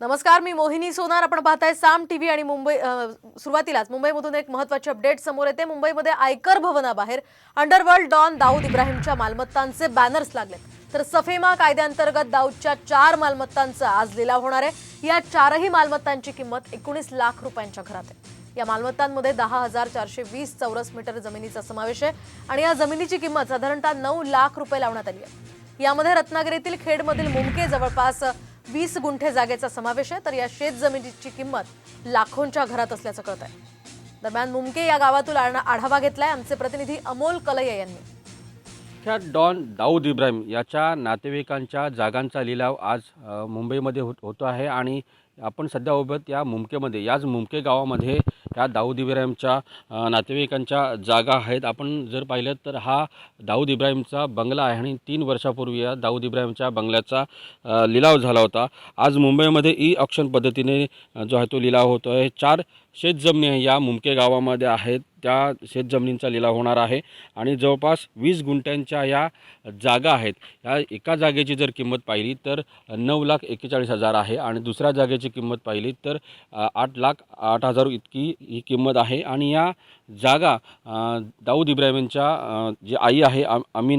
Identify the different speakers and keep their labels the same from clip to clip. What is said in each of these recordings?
Speaker 1: नमस्कार मी मोहिनी सोनार. आपण पाहताय साम टीव्ही आणि मुंबई सुरुवातीलाच मुंबईमधून एक महत्वाची अपडेट समोर येते. मुंबईमध्ये आयकर भवनाबाहेर अंडरवर्ल्ड डॉन दाऊद इब्राहिमच्या मालमत्तांचे बॅनर्स लागलेत. तर सफेमा कायद्याअंतर्गत दाऊदच्या चार मालमत्तांचा आज लिलाव होणार आहे. या चारही मालमत्तांची किंमत एकोणीस लाख रुपयांच्या घरात आहे. या मालमत्तांमध्ये दहा हजार चारशे वीस चौरस मीटर जमिनीचा समावेश आहे आणि या जमिनीची किंमत साधारणतः नऊ लाख रुपये लावण्यात आली आहे. यामध्ये रत्नागिरीतील खेडमधील मुमके जवळपास वीस गुंठे जागेचा समावेश आहे तर या शेत जमिनीची किंमत लाखोंच्या घरात असल्याचं कळत आहे दरम्यान मुमके या गावातून आढावा घेतलाय. आमचे प्रतिनिधी अमोल कलय यांनी.
Speaker 2: ख्यात डॉन दाऊद इब्राहिम याच्या नातेवाईकांच्या जागांचा लिलाव आज मुंबईमध्ये होत होतो आहे आणि आपण सध्या उभत या मुमकेमध्ये याच मुमके गावामध्ये या दाऊद इब्राहिमच्या नातेवाईकांच्या जागा आहेत. आपण जर पाहिलं तर हा दाऊद इब्राहिमचा बंगला आहे आणि तीन वर्षापूर्वी या दाऊद इब्राहिमच्या बंगल्याचा लिलाव झाला होता. आज मुंबईमध्ये ई ऑक्शन पद्धतीने जो आहे तो लिलाव होतो आहे चार शेतजमिनी या मुमके गावामध्ये आहेत. त्या शेतजमिनींचा लिलाव होणार आहे. आणि जवळपास वीस गुंठ्यांच्या या जागा आहेत. या एका जागेची जर किंमत पाहिली तर नऊ लाख एक्केचाळीस हजार आहे. आणि दुसऱ्या जागेची किंमत पाहिली तर आठ लाख आठ हजार इतकी ही किंमत आहे. आणि या जागा दाऊद इब्राहिमच्या जी आई आहे अम-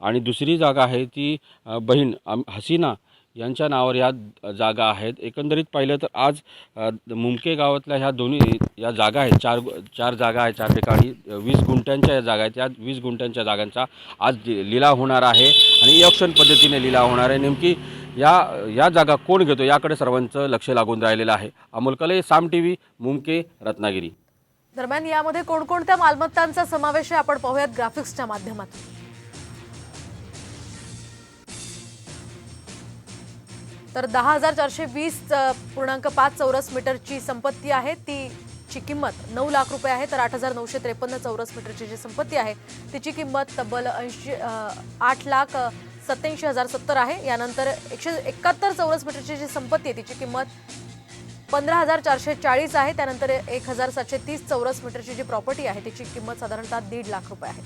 Speaker 2: आणि दुसरी जागा आहे ती बहीण अम- हसीना यांच्या नावावर या जागा आहेत. एकंदरीत पाहिलं तर आज मुमके गावातल्या ह्या दोन्ही या जागा आहेत. चार चार जागा आहेत चार ठिकाणी. वीस गुंठ्यांच्या या जागा आहेत. या वीस गुंठ्यांच्या जागांचा आज लिलाव होणार आहे आणि ऑप्शन पद्धतीने लिलाव होणार आहे. नेमकी या या जागा कोण घेतो याकडे सर्वांचं लक्ष लागून राहिलेलं आहे. अमोल कले साम टी व्ही मुमके रत्नागिरी.
Speaker 1: दरम्यान यामध्ये कोणकोणत्या मालमत्तांचा समावेश आहे? आपण पाहूयात ग्राफिक्सच्या माध्यमातून. तर दहा हजार चारशे वीस पूर्णांक पाच चौरस मीटरची संपत्ती आहे. ती ची किंमत नऊ लाख रुपये आहे तर आठ हजार नऊशे त्रेपन्न चौरस मीटरची जी संपत्ती आहे तिची किंमत तब्बल ऐंशी आठ लाख सत्याऐंशी हजार सत्तर आहे. यानंतर एकशे एकाहत्तर चौरस मीटरची जी संपत्ती आहे तिची किंमत पंधरा हजार चारशे चाळीस आहे. त्यानंतर एक हजार सातशे तीस चौरस मीटरची जी प्रॉपर्टी आहे तिची किंमत साधारणतः दीड लाख रुपये आहे.